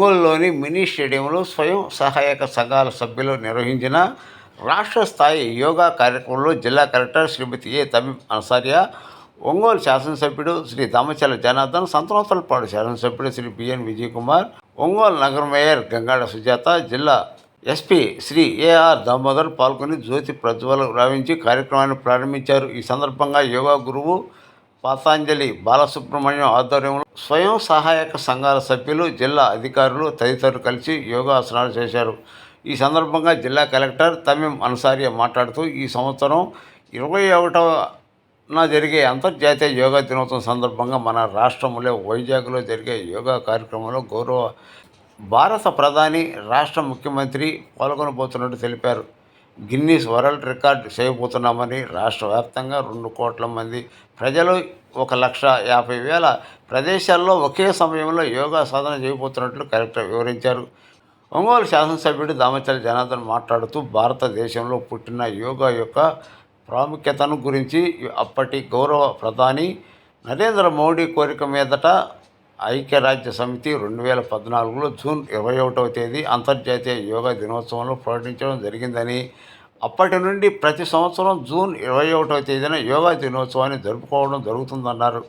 ఒంగోలులోని మినీ స్టేడియంలో స్వయం సహాయక సంఘాల సభ్యులు నిర్వహించిన రాష్ట్ర స్థాయి యోగా కార్యక్రమంలో జిల్లా కలెక్టర్ శ్రీమతి ఏ తమీం అన్సారియా ఒంగోలు శాసనసభ్యుడు శ్రీ దామచల జనార్దన్ సంతనోత్తలపాడు శాసనసభ్యుడు శ్రీ బిఎన్ విజయ్ కుమార్ ఒంగోలు నగర మేయర్ గంగాడ సుజాత జిల్లా ఎస్పీ శ్రీ ఏఆర్ దామోదర్ పాల్గొని జ్యోతి ప్రజ్వల రావించి కార్యక్రమాన్ని ప్రారంభించారు. ఈ సందర్భంగా యోగా గురువు పాతాంజలి బాలసుబ్రహ్మణ్యం ఆధ్వర్యంలో స్వయం సహాయక సంఘాల సభ్యులు జిల్లా అధికారులు తదితరులు కలిసి యోగాసనాలు చేశారు. ఈ సందర్భంగా జిల్లా కలెక్టర్ తమీం అన్సారియా మాట్లాడుతూ ఈ సంవత్సరం ఇరవై ఒకటవన జరిగే అంతర్జాతీయ యోగా దినోత్సవం సందర్భంగా మన రాష్ట్రంలో వైజాగ్లో జరిగే యోగా కార్యక్రమంలో గౌరవ భారత ప్రధాని రాష్ట్ర ముఖ్యమంత్రి పాల్గొనబోతున్నట్టు తెలిపారు. గిన్నీస్ వరల్డ్ రికార్డ్ చేయబోతున్నామని రాష్ట్ర వ్యాప్తంగా రెండు కోట్ల మంది ప్రజలు ఒక లక్ష యాభై వేల ప్రదేశాల్లో ఒకే సమయంలో యోగా సాధన చేయబోతున్నట్లు కలెక్టర్ వివరించారు. ఒంగోలు శాసనసభ్యుడు దామచల్లి జనార్దన్ మాట్లాడుతూ భారతదేశంలో పుట్టిన యోగా యొక్క ప్రాముఖ్యతను గురించి అప్పటి గౌరవ ప్రధాని నరేంద్ర మోడీ కోరిక మీదట ఐక్యరాజ్య సమితి రెండు వేల పద్నాలుగులో జూన్ ఇరవై ఒకటవ తేదీ అంతర్జాతీయ యోగా దినోత్సవంలో ప్రకటించడం జరిగిందని అప్పటి నుండి ప్రతి సంవత్సరం జూన్ ఇరవై ఒకటవ తేదీన యోగా దినోత్సవాన్ని జరుపుకోవడం జరుగుతుందన్నారు.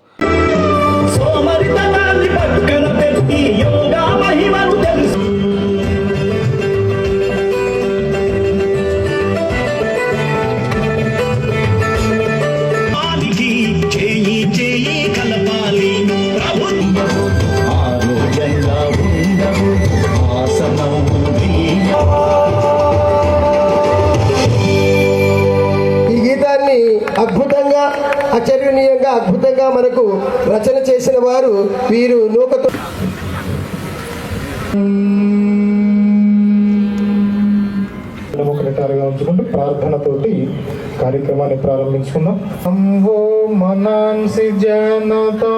డెమోక్రటాలుగా ఉంచుకుంటూ ప్రార్థనతోటి కార్యక్రమాన్ని ప్రారంభించుకుందాం. సంవో మనాంసి జనతా.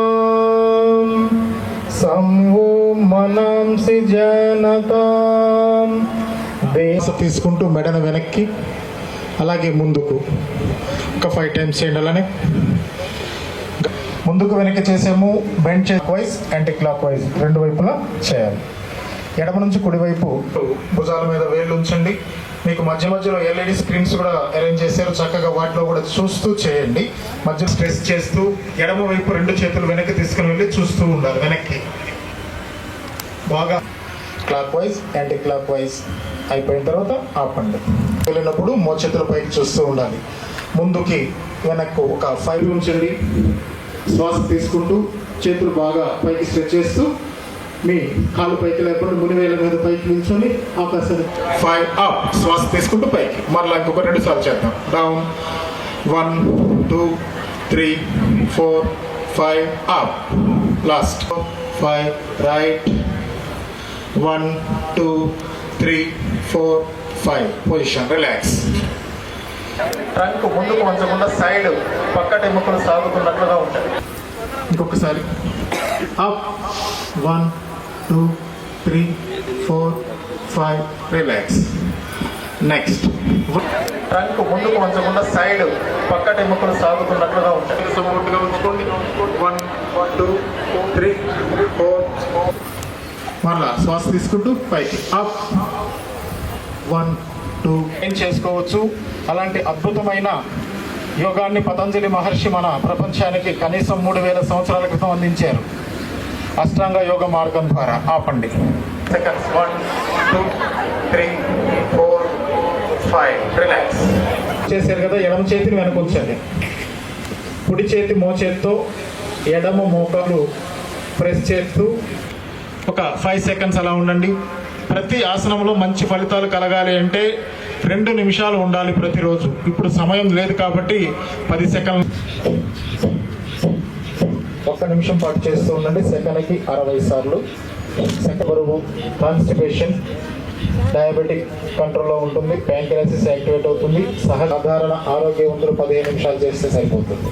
సంవో మనాంసి జనతా. దేశ తీసుకుంటూ మెడను వెనక్కి అలాగే ముందుకు. ఒక ఫైవ్ టైమ్స్ చేయండి అలానే ముందుకు వెనక్కి చేసాము బెండ్ చే వైజ్ యాంటీ క్లాక్ వైజ్ రెండు వైపులా చేయాలి. ఎడమ నుంచి కుడివైపు భుజాల మీద వేళ్ళు ఉంచండి. మీకు మధ్య మధ్యలో ఎల్ఈడి స్క్రీన్స్ కూడా అరేంజ్ చేశారు. చక్కగా వాటిలో కూడా చూస్తూ చేయండి. మధ్య స్ట్రెస్ చేస్తూ ఎడమ వైపు రెండు చేతులు వెనక్కి తీసుకుని వెళ్ళి చూస్తూ ఉండాలి. వెనక్కి. బాగా. Clockwise anticlockwise అయిపోయిన తర్వాత ఆపండి వెళ్ళినప్పుడు మోచేతుల పైకి చూస్తూ ఉండాలి. ముందుకి వెనక్కు ఒక ఫైవ్ ఉంచండి శ్వాస తీసుకుంటూ చేతులు బాగా పైకి స్ట్రెచ్ చేస్తూ మీ కాలు పైకి లేకుండా మునివేల మీద పైకి నిల్చొని ఆకాశాన్ని ఫైవ్ అప్ శ్వాస తీసుకుంటూ పైకి. మరలా ఇంకొక రెండు సార్లు చేద్దాం. Down one two three four five up last five right one two three four five position relax trunk ముందుకు వంచకుండా సైడ్ పక్కటి ఎముకలు సాగుతున్నట్లుగా ఉంటాయి. ఇంకొకసారి. Up one two three four five relax. Next. Trunk ముందుకు వంచకుండా సైడ్ పక్కటి ఎముకలు సాగుతున్నట్లుగా ఉంటాయి. సపోర్ట్గా ఉంచుకోండి. One two three four. మరలా శ్వాస తీసుకుంటూ పైకి. అప్. One two. ఏం చేసుకోవచ్చు? అలాంటి అద్భుతమైన యోగాన్ని పతంజలి మహర్షి మన ప్రపంచానికి కనీసం మూడు వేల సంవత్సరాల క్రితం అందించారు. అష్టాంగ యోగ మార్గం ద్వారా ఆపండి. Seconds one two three four five relax చేశారు కదా ఎడమ చేతిని వెనకొంచండి కుడి చేతి మోచేత్తో ఎడమ మోకాలు ప్రెస్ చేస్తూ ఒక ఫైవ్ సెకండ్స్ అలా ఉండండి. ప్రతి ఆసనంలో మంచి ఫలితాలు కలగాలి అంటే రెండు నిమిషాలు ఉండాలి ప్రతిరోజు. ఇప్పుడు సమయం లేదు కాబట్టి పది సెకండ్ ఒక్క నిమిషం పాటు చేస్తూ ఉండండి. సెకండ్కి అరవై సార్లు. సెకండ్ బరువు కాన్స్టిపేషన్ డయాబెటిక్ కంట్రోల్లో ఉంటుంది. ప్యాంక్రాసిస్ యాక్టివేట్ అవుతుంది. సహసాధారణ ఆరోగ్యవంతులు పదిహేను నిమిషాలు చేస్తే సరిపోతుంది.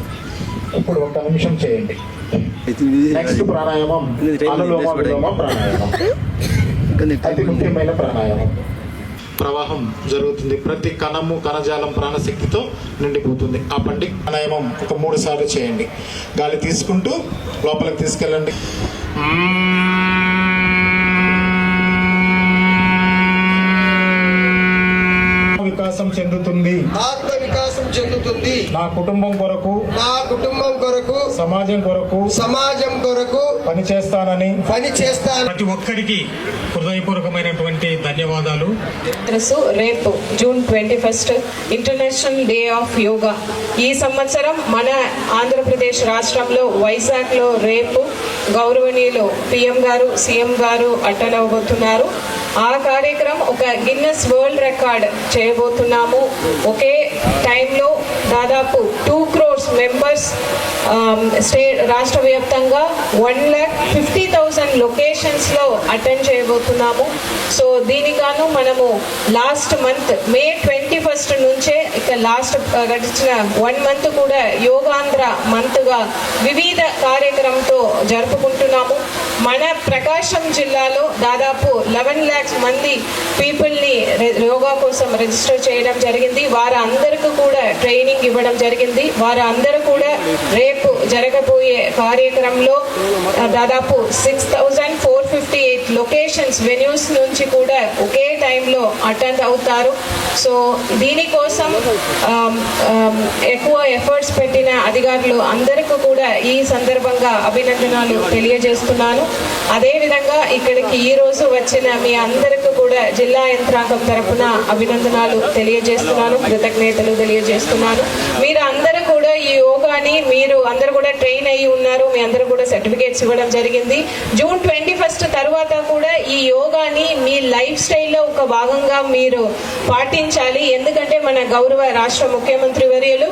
ఇప్పుడు ఒక్క నిమిషం చేయండి. నెక్స్ట్ ప్రాణాయామం. అనులోమ విలోమ ప్రాణాయామం. అతి ముఖ్యమైన ప్రాణాయామం. ప్రవాహం జరుగుతుంది. ప్రతి కణము కణజాలం ప్రాణశక్తితో నిండిపోతుంది. ఆ పండి ప్రాణాయామం ఒక మూడు సార్లు చేయండి. గాలి తీసుకుంటూ లోపలికి తీసుకెళ్ళండి. వికాసం చెందుతుంది. నా కుటుంబం కొరకు నా కుటుంబం కొరకు సమాజం కొరకు సమాజం కొరకు పనిచేస్తానని పని చేస్తాను ప్రతి ఒక్కరికి హృదయపూర్వకమైనటువంటి ధన్యవాదాలు. తెలుసు రేపు June twenty first international day of yoga. ఈ సంవత్సరం మన ఆంధ్రప్రదేశ్ రాష్ట్రంలో వైజాగ్లో రేపు గౌరవనీయులు పిఎం గారు సీఎం గారు అటెండ్ అవబోతున్నారు ఆ కార్యక్రమం ఒక గిన్నెస్ వరల్డ్ రికార్డ్ చేయబోతున్నాము. ఒకే టైంలో దాదాపు టూ క్రోర్స్ మెంబర్స్ స్టేట్ రాష్ట్ర వ్యాప్తంగా వన్ ల్యాక్ ఫిఫ్టీ థౌసండ్ లొకేషన్స్లో అటెండ్ చేయబోతున్నాము. సో దీనిగాను మనము last month May twenty first నుంచే ఇక లాస్ట్ గడిచిన వన్ మంత్ కూడా యోగాంధ్ర మంత్గా వివిధ కార్యక్రమంతో జరుపుకుంటున్నాము. మన ప్రకాశం జిల్లాలో దాదాపు లెవెన్ ల్యాక్స్ మంది పీపుల్ని యోగా కోసం రిజిస్టర్ చేయడం జరిగింది. వారందరికీ కూడా ట్రైనింగ్ ఇవ్వడం జరిగింది. వారు అందరూ కూడా రేపు జరగబోయే కార్యక్రమంలో దాదాపు six thousand four fifty eight locations venues నుంచి కూడా ఒకే టైంలో అటెండ్ అవుతారు. సో దీనికోసం ఎక్కువ ఎఫర్ట్స్ పెట్టిన అధికారులు అందరికీ కూడా ఈ సందర్భంగా అభినందనాలు తెలియజేస్తున్నాను. అదేవిధంగా ఇక్కడికి ఈ రోజు వచ్చిన మీ అందరికీ కూడా జిల్లా యంత్రాంగం తరఫున అభినందనాలు తెలియజేస్తున్నాను కృతజ్ఞతలు తెలియజేస్తున్నాను. మీ కానీ మీరు అందరూ కూడా ట్రైన్ అయ్యి ఉన్నారు. మీ అందరూ కూడా సర్టిఫికేట్స్ ఇవ్వడం జరిగింది. జూన్ ట్వంటీ ఫస్ట్ తర్వాత కూడా ఈ యోగాని మీ లైఫ్ స్టైల్లో ఒక భాగంగా మీరు పాటించాలి. ఎందుకంటే మన గౌరవ రాష్ట్ర ముఖ్యమంత్రి వర్యులు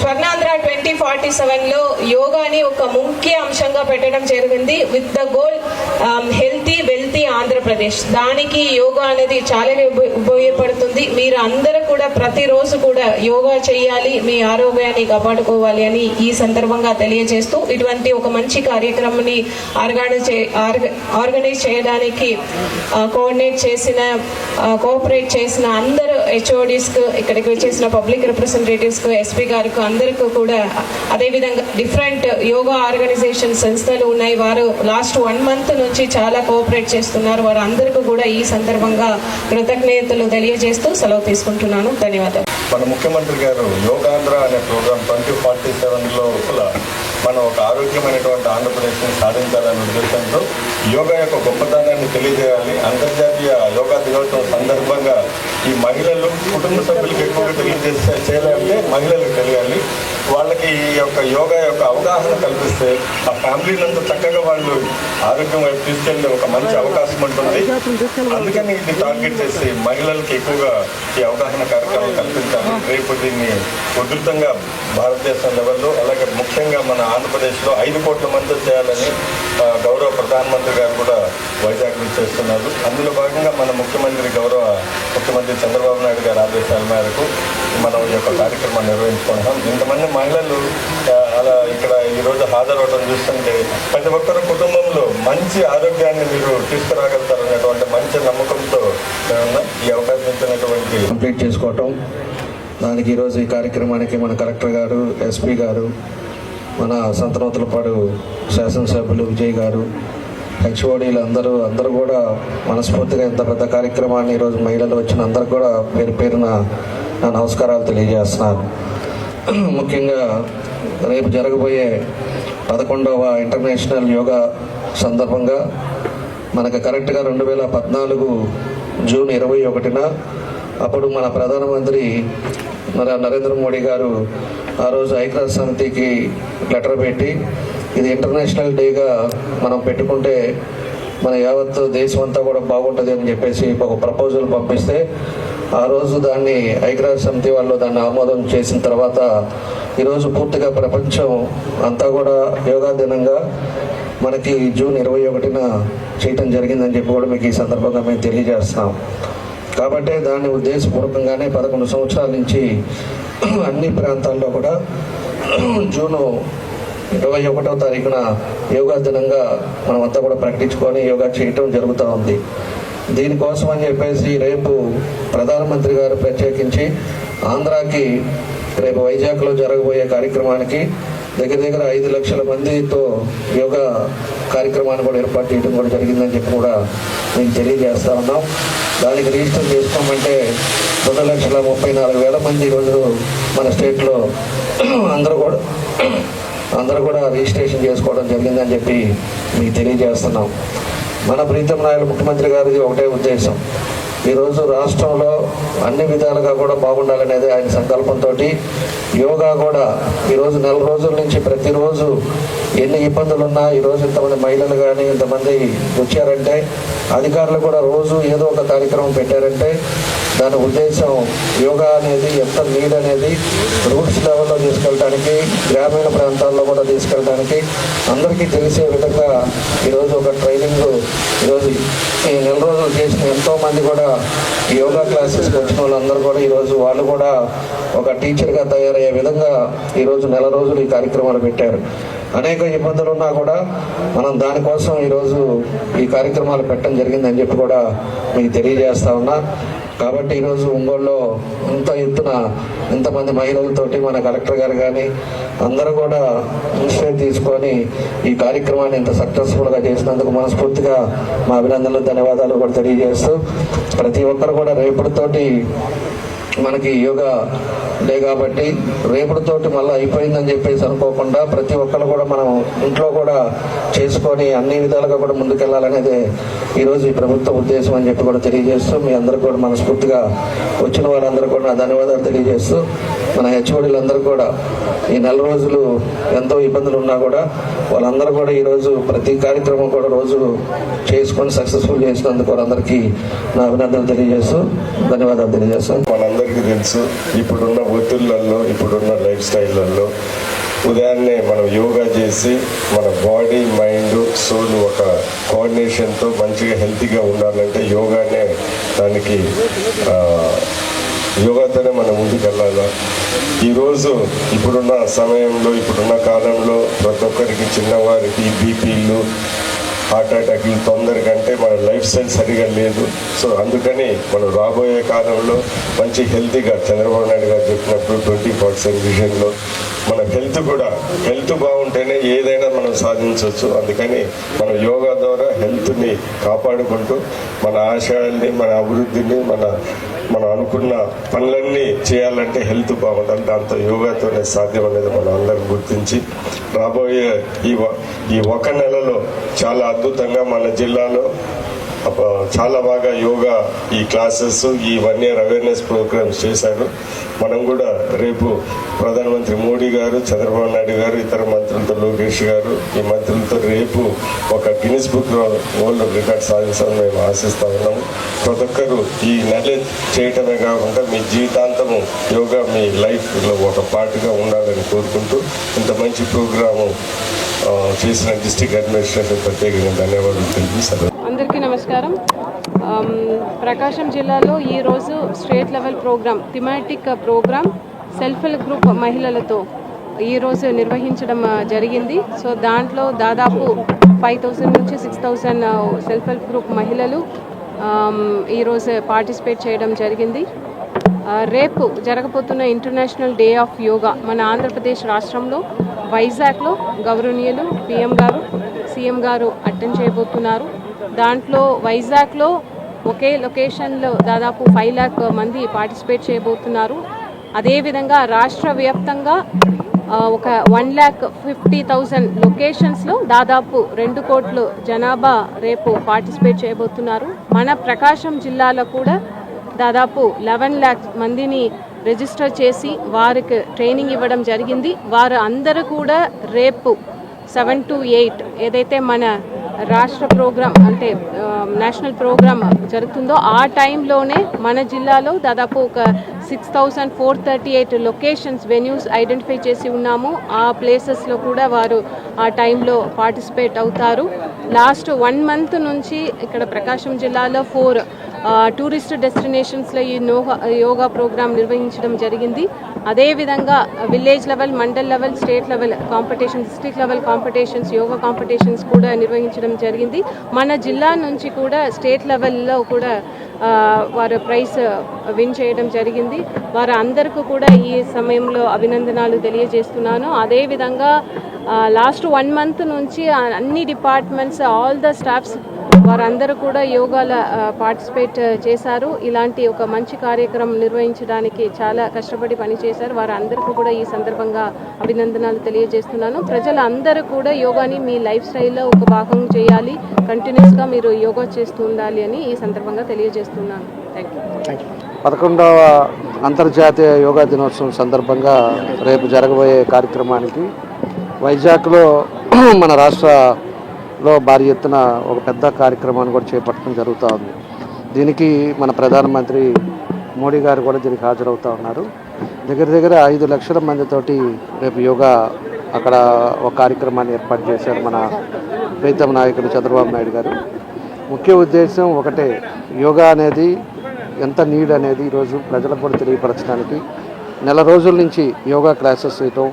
స్వర్ణాంధ్ర ట్వంటీ ఫార్టీ సెవెన్లో యోగాని ఒక ముఖ్య అంశంగా పెట్టడం జరిగింది. With the goal health wealthy Andhra Pradesh. దానికి యోగా అనేది చాలా ఉపయోగపడుతుంది. మీరు అందరూ కూడా ప్రతిరోజు కూడా యోగా చేయాలి మీ ఆరోగ్యాన్ని కాపాడుకోవాలి అని ఈ సందర్భంగా తెలియజేస్తూ ఇటువంటి ఒక మంచి కార్యక్రమాన్ని ఆర్గనైజ్ ఆర్గ- ఆర్గనైజ్ చేయడానికి కోఆర్డినేట్ చేసిన కోఆపరేట్ చేసిన అందరు హెచ్ఓడిస్కు ఇక్కడికి వచ్చేసిన పబ్లిక్ రిప్రజెంటేటివ్స్కు ఎస్పీ గారికి అందరికీ కూడా అదేవిధంగా డిఫరెంట్ యోగా ఆర్గనైజేషన్ సంస్థలు ఉన్నాయి. వారు లాస్ట్ వన్ మంత్ నుంచి చాలా కోఆపరేట్ చేస్తున్నారు వారు అందరికీ కూడా ఈ సందర్భంగా కృతజ్ఞతలు తెలియజేస్తూ సెలవు తీసుకుంటున్నాను. ధన్యవాదాలు. మన ముఖ్యమంత్రి గారు యోగాంధ్ర అనే ప్రోగ్రాం ట్వంటీ ఫార్టీ సెవెన్లో ఆరోగ్యమైనటువంటి ఆంధ్రప్రదేశ్ని సాధించాలనే ఉద్దేశంతో యోగా యొక్క గొప్పతనాన్ని తెలియజేయాలి అంతర్జాతీయ యోగా దినోత్సవం సందర్భంగా ఈ మహిళలు కుటుంబ సభ్యులకు ఎక్కువగా తెలియజేసే చేయాలంటే మహిళలకు తెలియాలి. వాళ్ళకి ఈ యొక్క యోగా యొక్క అవగాహన కల్పిస్తే ఆ ఫ్యామిలీని అంతా చక్కగా వాళ్ళు ఆరోగ్యం వైపు తీసుకెళ్ళే ఒక మంచి అవకాశం ఉంటుంది. అందుకని ఇది టార్గెట్ చేసి మహిళలకు ఎక్కువగా ఈ అవగాహన కార్యక్రమం కల్పించాలి. రేపు దీన్ని ఉధృతంగా భారతదేశం లెవెల్లో అలాగే ముఖ్యంగా మన ఆంధ్రప్రదేశ్లో ఐదు కోట్ల మంది చేయాలని గౌరవ ప్రధానమంత్రి గారు కూడా వైజాగ్ నుంచి చేస్తున్నారు అందులో భాగంగా మన ముఖ్యమంత్రి గౌరవ ముఖ్యమంత్రి చంద్రబాబు నాయుడు గారి ఆదేశాల మేరకు మనం ఈ యొక్క కార్యక్రమాన్ని నిర్వహించుకుంటున్నాం. ఇంతమంది మహిళలు అలా ఇక్కడ ఈరోజు హాజరవడం చూస్తుంటే ప్రతి ఒక్కరు కుటుంబంలో మంచి ఆరోగ్యాన్ని మీరు తీసుకురాగలుగుతారనేటువంటి మంచి నమ్మకంతో ఈ అవకాశం ఇచ్చినటువంటి కంప్లీట్ చేసుకోవటం. దానికి ఈరోజు ఈ కార్యక్రమానికి మన కలెక్టర్ గారు ఎస్పీ గారు మన సంతనోతులపాడు శాసనసభ్యులు విజయ్ గారు హెచ్ఓడీలు అందరూ అందరూ కూడా మనస్ఫూర్తిగా ఇంత పెద్ద కార్యక్రమాన్ని ఈరోజు మహిళలు వచ్చిన అందరు కూడా పేరు పేరున నా నమస్కారాలు తెలియజేస్తున్నాను. ముఖ్యంగా రేపు జరగబోయే పదకొండవ ఇంటర్నేషనల్ యోగా సందర్భంగా మనకు కరెక్ట్గా రెండు వేల పద్నాలుగు జూన్ ఇరవై ఒకటిన అప్పుడు మన ప్రధానమంత్రి నర- నరేంద్ర మోడీ గారు ఆ రోజు ఐక్యరాజ్య సమితికి లెటర్ పెట్టి ఇది ఇంటర్నేషనల్ డేగా మనం పెట్టుకుంటే మన యావత్ దేశం అంతా కూడా బాగుంటుంది అని చెప్పేసి ఒక ప్రపోజల్ పంపిస్తే ఆ రోజు దాన్ని ఐక్యరాజ్య సమితి వాళ్ళు దాన్ని ఆమోదం చేసిన తర్వాత ఈరోజు పూర్తిగా ప్రపంచం అంతా కూడా యోగా దినంగా మనకి జూన్ ఇరవై ఒకటిన చేయటం జరిగిందని చెప్పి కూడా మీకు ఈ సందర్భంగా మేము తెలియజేస్తున్నాం. కాబట్టి దాన్ని ఉద్దేశపూర్వకంగానే పదకొండు సంవత్సరాల నుంచి అన్ని ప్రాంతాల్లో కూడా జూను ఇరవై ఒకటో తారీఖున యోగా దినంగా మనమంతా కూడా ప్రకటించుకొని యోగా చేయటం జరుగుతూ ఉంది. దీనికోసం అని చెప్పేసి రేపు ప్రధానమంత్రి గారు ప్రత్యేకించి ఆంధ్రాకి రేపు వైజాగ్లో జరగబోయే కార్యక్రమానికి దగ్గర దగ్గర ఐదు లక్షల మందితో యోగా కార్యక్రమాన్ని కూడా ఏర్పాటు చేయడం కూడా జరిగిందని చెప్పి కూడా మేము తెలియజేస్తా ఉన్నాం. దానికి రిజిస్టర్ చేసుకోమంటే రెండు లక్షల ముప్పై నాలుగు వేల మంది ఈరోజు మన స్టేట్లో అందరూ కూడా అందరూ కూడా రిజిస్ట్రేషన్ చేసుకోవడం జరిగిందని చెప్పి మీకు తెలియజేస్తున్నాం. మన ప్రీతం నాయకులు ముఖ్యమంత్రి గారిది ఒకటే ఉద్దేశం. ఈరోజు రాష్ట్రంలో అన్ని విధాలుగా కూడా బాగుండాలనేది ఆయన సంకల్పంతో యోగా కూడా ఈరోజు నెల రోజుల నుంచి ప్రతిరోజు ఎన్ని ఇబ్బందులు ఉన్నా ఈరోజు ఇంతమంది మహిళలు కానీ ఇంతమంది వచ్చారంటే అధికారులు కూడా రోజు ఏదో ఒక కార్యక్రమం పెట్టారంటే దాని ఉద్దేశం యోగా అనేది ఎంత నీడ్ అనేది రూట్స్ లెవెల్లో తీసుకెళ్ళడానికి గ్రామీణ ప్రాంతాల్లో కూడా తీసుకెళ్ళడానికి అందరికీ తెలిసే విధంగా ఈరోజు ఒక ట్రైనింగ్ ఈరోజు ఈ నెల రోజులు చేసిన ఎంతో మంది కూడా యోగా క్లాసెస్కి వచ్చిన వాళ్ళందరూ కూడా ఈరోజు వాళ్ళు కూడా ఒక టీచర్గా తయారయ్యే విధంగా ఈరోజు నెల రోజులు ఈ కార్యక్రమాలు పెట్టారు. అనేక ఇబ్బందులు ఉన్నా కూడా మనం దానికోసం ఈరోజు ఈ కార్యక్రమాలు పెట్టడం జరిగిందని చెప్పి కూడా మీకు తెలియజేస్తా ఉన్నా. కాబట్టి ఈరోజు ఒంగోలులో ఇంత ఎత్తున ఇంతమంది మహిళలతోటి మన కలెక్టర్ గారు కానీ అందరూ కూడా ఇనిషియేట్ తీసుకొని ఈ కార్యక్రమాన్ని ఇంత సక్సెస్ఫుల్గా చేసినందుకు మనస్ఫూర్తిగా మా అభినందనలు ధన్యవాదాలు కూడా తెలియజేస్తూ ప్రతి ఒక్కరు కూడా రేపటితోటి మనకి యోగా డే కాబట్టి రేపటితోటి మళ్ళీ అయిపోయిందని చెప్పేసి అనుకోకుండా ప్రతి ఒక్కరు కూడా మనం ఇంట్లో కూడా చేసుకొని అన్ని విధాలుగా కూడా ముందుకెళ్ళాలనేది ఈరోజు ఈ ప్రభుత్వ ఉద్దేశం అని చెప్పి కూడా తెలియజేస్తూ మీ అందరూ కూడా మనస్ఫూర్తిగా వచ్చిన వారందరూ కూడా ధన్యవాదాలు తెలియజేస్తూ మన హెచ్ఓడీలందరూ కూడా ఈ నెల రోజులు ఎంతో ఇబ్బందులు ఉన్నా కూడా వాళ్ళందరూ కూడా ఈరోజు ప్రతి కార్యక్రమం కూడా రోజు చేసుకొని సక్సెస్ఫుల్ చేసినందుకు వాళ్ళందరికీ నా అభినందనలు తెలియజేస్తూ ధన్యవాదాలు తెలియజేస్తాను మనందరికీ తెలుసు ఇప్పుడున్న ఒత్తిళ్ళలో ఇప్పుడున్న లైఫ్ స్టైల్లల్లో ఉదయాన్నే మనం యోగా చేసి మన బాడీ మైండ్ సోల్ ఒక కోఆర్డినేషన్తో మంచిగా హెల్తీగా ఉండాలంటే యోగానే దానికి యోగాతోనే మనం ముందుకు వెళ్ళాలా ఈరోజు ఇప్పుడున్న సమయంలో ఇప్పుడున్న కాలంలో ప్రతి ఒక్కరికి చిన్నవారికి బీపీలు హార్ట్ అటాక్లు తొందర కంటే మన లైఫ్ స్టైల్ సరిగా లేదు. సో అందుకని మనం రాబోయే కాలంలో మంచి హెల్తీగా చంద్రబాబు నాయుడు గారు చెప్పినప్పుడు ట్వంటీ ఫార్టీ సెవెన్ విజన్లో మన హెల్త్ కూడా హెల్త్ బాగుంటేనే ఏదైనా మనం సాధించవచ్చు. అందుకని మన యోగా ద్వారా హెల్త్ని కాపాడుకుంటూ మన ఆశయాల్ని మన అభివృద్ధిని మన మనం అనుకున్న పనులన్నీ చేయాలంటే హెల్త్ బాగుండాలి. దాంతో యోగాతోనే సాధ్యం అనేది మనం అందరం గుర్తించి రాబోయే ఈ ఈ ఒక నెలలో చాలా అద్భుతంగా మన జిల్లాలో చాలా బాగా యోగా ఈ క్లాసెస్ ఈ వన్ ఇయర్ అవేర్నెస్ ప్రోగ్రామ్స్ చేశారు. మనం కూడా రేపు ప్రధానమంత్రి మోడీ గారు చంద్రబాబు నాయుడు గారు ఇతర మంత్రులతో లోకేష్ గారు ఈ మంత్రులతో రేపు ఒక గిన్నిస్ బుక్ వరల్డ్ రికార్డ్ సాధించాలని మేము ఆశిస్తా ఉన్నాము. ప్రతి ఒక్కరు ఈ నెల చేయటమే కాకుండా మీ జీవితాంతము యోగా మీ లైఫ్లో ఒక పార్ట్గా ఉండాలని కోరుకుంటూ ఇంత మంచి ప్రోగ్రాము చేసిన డిస్ట్రిక్ట్ అడ్మినిస్ట్రేషన్ ప్రత్యేకంగా ధన్యవాదాలు తెలియజేస్తారు అందరికీ నమస్కారం. ప్రకాశం జిల్లాలో ఈరోజు state level program thematic program self help group మహిళలతో ఈరోజు నిర్వహించడం జరిగింది. సో దాంట్లో దాదాపు ఫైవ్ థౌసండ్ నుంచి six thousand self help group మహిళలు ఈరోజు పార్టిసిపేట్ చేయడం జరిగింది. రేపు జరగబోతున్న ఇంటర్నేషనల్ డే ఆఫ్ యోగా మన ఆంధ్రప్రదేశ్ రాష్ట్రంలో వైజాగ్లో గౌరవనీయులు పిఎం గారు సీఎం గారు అటెండ్ చేయబోతున్నారు. దాంట్లో వైజాగ్లో ఒకే లొకేషన్లో దాదాపు ఫైవ్ ల్యాక్ మంది పార్టిసిపేట్ చేయబోతున్నారు. అదేవిధంగా రాష్ట్ర వ్యాప్తంగా ఒక వన్ ల్యాక్ ఫిఫ్టీ థౌజండ్ లొకేషన్స్లో దాదాపు రెండు కోట్లు జనాభా రేపు పార్టిసిపేట్ చేయబోతున్నారు. మన ప్రకాశం జిల్లాలో కూడా దాదాపు లెవెన్ ల్యాక్ మందిని రిజిస్టర్ చేసి వారికి ట్రైనింగ్ ఇవ్వడం జరిగింది. వారు అందరూ కూడా రేపు సెవెన్ టు ఎయిట్ ఏదైతే మన రాష్ట్ర ప్రోగ్రామ్ అంటే నేషనల్ ప్రోగ్రామ్ జరుగుతుందో ఆ టైంలోనే మన జిల్లాలో దాదాపు ఒక six thousand four thirty eight locations venues identify చేసి ఉన్నాము. ఆ ప్లేసెస్లో కూడా వారు ఆ టైంలో పార్టిసిపేట్ అవుతారు. లాస్ట్ వన్ మంత్ నుంచి ఇక్కడ ప్రకాశం జిల్లాలో ఫోర్ టూరిస్ట్ డెస్టినేషన్స్లో ఈ నోగా యోగా ప్రోగ్రాం నిర్వహించడం జరిగింది. అదేవిధంగా village level mandal level state level competition district level competitions yoga competitions కూడా నిర్వహించడం జరిగింది. మన జిల్లా నుంచి కూడా స్టేట్ లెవెల్లో కూడా వారు ప్రైస్ విన్ చేయడం జరిగింది. వారు అందరికీ కూడా ఈ సమయంలో అభినందనాలు తెలియజేస్తున్నాను. అదేవిధంగా లాస్ట్ వన్ మంత్ నుంచి అన్ని డిపార్ట్మెంట్స్ ఆల్ ద స్టాఫ్స్ వారందరూ కూడా యోగాల పార్టిసిపేట్ చేశారు. ఇలాంటి ఒక మంచి కార్యక్రమం నిర్వహించడానికి చాలా కష్టపడి పనిచేశారు. వారందరికీ కూడా ఈ సందర్భంగా అభినందనలు తెలియజేస్తున్నాను. ప్రజలందరూ కూడా యోగాని మీ లైఫ్ స్టైల్లో ఒక భాగం చేయాలి. కంటిన్యూస్గా మీరు యోగా చేస్తూ ఉండాలి అని ఈ సందర్భంగా తెలియజేస్తున్నాను. థ్యాంక్ యూ పదకొండవ అంతర్జాతీయ యోగా దినోత్సవం సందర్భంగా రేపు జరగబోయే కార్యక్రమానికి వైజాగ్లో మన రాష్ట్ర లో భారీ ఎత్తున ఒక పెద్ద కార్యక్రమాన్ని కూడా చేపట్టడం జరుగుతూ ఉంది. దీనికి మన ప్రధానమంత్రి మోడీ గారు కూడా దీనికి హాజరవుతూ ఉన్నారు. దగ్గర దగ్గర ఐదు లక్షల మందితోటి రేపు యోగా అక్కడ ఒక కార్యక్రమాన్ని ఏర్పాటు చేశారు మన ప్రీతం నాయకుడు చంద్రబాబు నాయుడు గారు. ముఖ్య ఉద్దేశం ఒకటే యోగా అనేది ఎంత నీడ్ అనేది ఈరోజు ప్రజలకు కూడా తెలియపరచడానికి నెల రోజుల నుంచి యోగా క్లాసెస్ చేయటం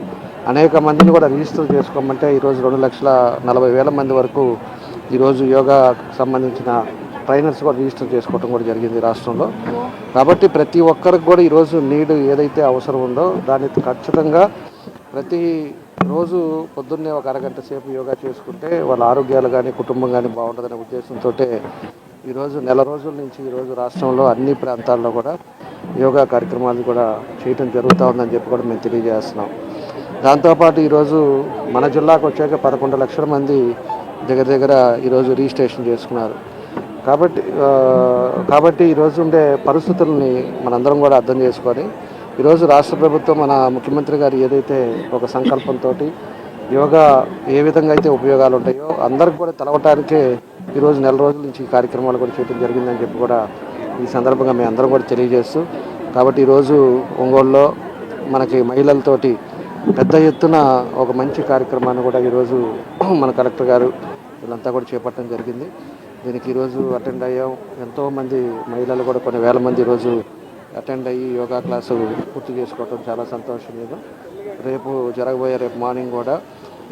అనేక మందిని కూడా రిజిస్టర్ చేసుకోమంటే ఈరోజు రెండు లక్షల నలభై వేల మంది వరకు ఈరోజు యోగా సంబంధించిన ట్రైనర్స్ కూడా రిజిస్టర్ చేసుకోవడం కూడా జరిగింది రాష్ట్రంలో. కాబట్టి ప్రతి ఒక్కరికి కూడా ఈరోజు నీడు ఏదైతే అవసరం ఉందో దాన్ని ఖచ్చితంగా ప్రతి రోజు పొద్దున్నే ఒక అరగంట సేపు యోగా చేసుకుంటే వాళ్ళ ఆరోగ్యాలు కానీ కుటుంబం కానీ బాగుంటుందనే ఉద్దేశంతో ఈరోజు నెల రోజుల నుంచి ఈరోజు రాష్ట్రంలో అన్ని ప్రాంతాల్లో కూడా యోగా కార్యక్రమాలు కూడా చేయటం జరుగుతూ ఉందని చెప్పి కూడా మేము తెలియజేస్తున్నాం. దాంతోపాటు ఈరోజు మన జిల్లాకు వచ్చాక పదకొండు లక్షల మంది దగ్గర దగ్గర ఈరోజు రిజిస్ట్రేషన్ చేసుకున్నారు. కాబట్టి కాబట్టి ఈరోజు ఉండే పరిస్థితుల్ని మనందరం కూడా అర్థం చేసుకొని ఈరోజు రాష్ట్ర ప్రభుత్వం మన ముఖ్యమంత్రి గారు ఏదైతే ఒక సంకల్పంతో యోగా ఏ విధంగా అయితే ఉపయోగాలు ఉంటాయో అందరికి కూడా తెలవటానికే ఈరోజు నెల రోజుల నుంచి ఈ కార్యక్రమాలు కూడా చేయడం జరిగిందని చెప్పి కూడా ఈ సందర్భంగా మేము అందరం కూడా తెలియజేస్తూ కాబట్టి ఈరోజు ఒంగోలులో మనకి మహిళలతోటి పెద్ద ఎత్తున ఒక మంచి కార్యక్రమాన్ని కూడా ఈరోజు మన కలెక్టర్ గారు వీళ్ళంతా కూడా చేపట్టడం జరిగింది. దీనికి ఈరోజు అటెండ్ అయ్యాం. ఎంతోమంది మహిళలు కూడా కొన్ని వేల మంది ఈరోజు అటెండ్ అయ్యి యోగా క్లాసు పూర్తి చేసుకోవడం చాలా సంతోషం లేదు. రేపు జరగబోయే రేపు మార్నింగ్ కూడా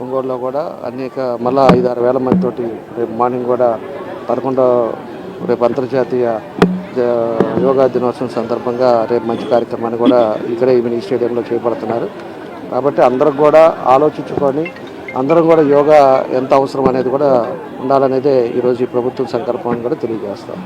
ఒంగోలులో కూడా అనేక మళ్ళా ఐదు ఆరు వేల మందితోటి రేపు మార్నింగ్ కూడా పదకొండో రేపు అంతర్జాతీయ యోగా దినోత్సవం సందర్భంగా రేపు మంచి కార్యక్రమాన్ని కూడా ఇక్కడే ఈవినింగ్ స్టేడియంలో చేపడుతున్నారు. కాబట్టి అందరం కూడా ఆలోచించుకొని అందరం కూడా యోగా ఎంత అవసరం అనేది కూడా ఉండాలనేదే ఈరోజు ఈ ప్రభుత్వం సంకల్పం కూడా తెలియజేస్తాం.